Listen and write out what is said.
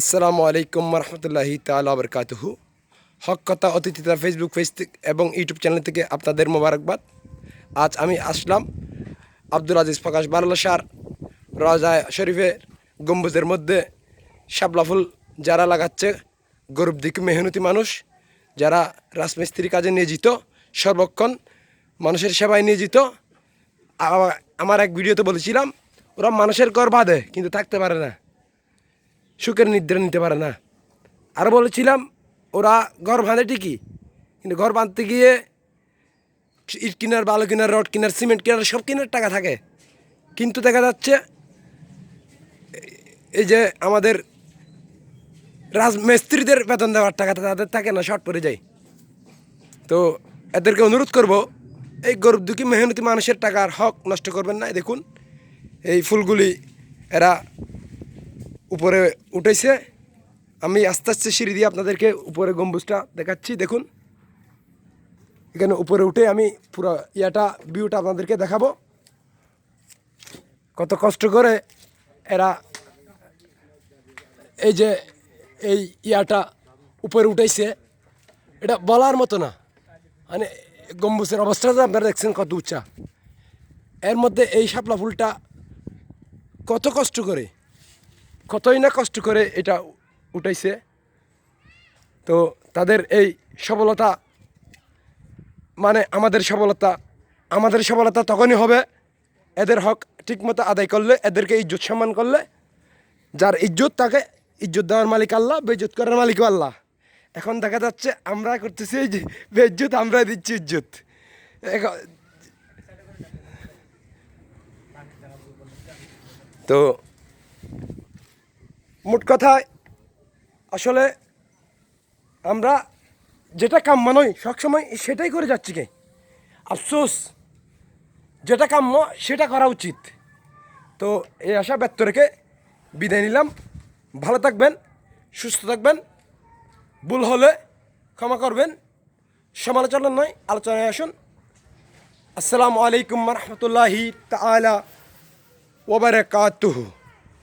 আসসালামু আলাইকুম রহমতুল্লাহি তালা বরকাতুহু হক কথা অতিথিতা ফেসবুক পেজ এবং ইউটিউব চ্যানেল থেকে আপনাদের মোবারকবাদ। আজ আমি আসলাম আব্দুল আজিজ প্রকাশ বারলাসার রাজা শরীফের গম্বুজের মধ্যে শাপলা ফুল যারা লাগাচ্ছে গরিব দিক মেহনতি মানুষ, যারা রাজমিস্ত্রি কাজে নিয়োজিত, সর্বক্ষণ মানুষের সেবায় নিয়োজিত। আমার এক ভিডিওতে বলেছিলাম, ওরা মানুষের ঘর বাঁধে কিন্তু থাকতে পারে না। সুখের নিদ্রা নিতে পারে না। আর বলেছিলাম, ওরা ঘর বাঁধে ঠিকই, কিন্তু ঘর বাঁধতে গিয়ে ইট কিনার, বালু কিনার, রড কিনার, সিমেন্ট কিনার, সব কিনার টাকা থাকে। কিন্তু দেখা যাচ্ছে, এই যে আমাদের রাজমিস্ত্রিদের বেতন দেওয়ার টাকা তাদের থাকে না, শর্ট পড়ে যায়। তো এদেরকে অনুরোধ করব, এই গরিব দুঃখী মেহনতি মানুষের টাকার হক নষ্ট করবেন না। দেখুন, এই ফুলগুলি এরা উপরে উঠেছে। আমি আস্তে আস্তে সিঁড়ি দিয়ে আপনাদেরকে উপরে গম্বুজটা দেখাচ্ছি। দেখুন। এখানে উপরে উঠে আমি পুরো ইয়াটা ভিউটা আপনাদেরকে দেখাবো। কত কষ্ট করে এরা এই যে এই ইয়াটা উপরে উঠেছে। এটা বলার মতো না। মানে গম্বুজের অবস্থাটা আপনারা দেখছেন কত উঁচা। এর মধ্যে এই শাপলা ফুলটা কত কষ্ট করে কতই না কষ্ট করে এটা উঠাইছে। তো তাদের এই সফলতা মানে আমাদের সফলতা আমাদের সফলতা তখনই হবে এদের হক ঠিকমতো আদায় করলে, এদেরকে ইজ্জত সম্মান করলে, যার ইজ্জত তাকে ইজ্জত দেওয়ার মালিক আল্লাহ বেজ্জত করার মালিকও আল্লাহ। এখন দেখা যাচ্ছে আমরা করতেছি এই যে বেজ্জত আমরা দিচ্ছি ইজ্জত। তো মোট কথায় আসলে আমরা যেটা কাম্য নয় সবসময় সেটাই করে যাচ্ছি কে। আফসোস, যেটা কাম্য সেটা করা উচিত। তো এই আশা ব্যক্ত রেখে বিদায় নিলাম। ভালো থাকবেন, সুস্থ থাকবেন, ভুল হলে ক্ষমা করবেন। সমালোচনা নয়, আলোচনায় আসুন। আসসালামু আলাইকুম রহমতুল্লাহি তালা ওবরাকাতুহু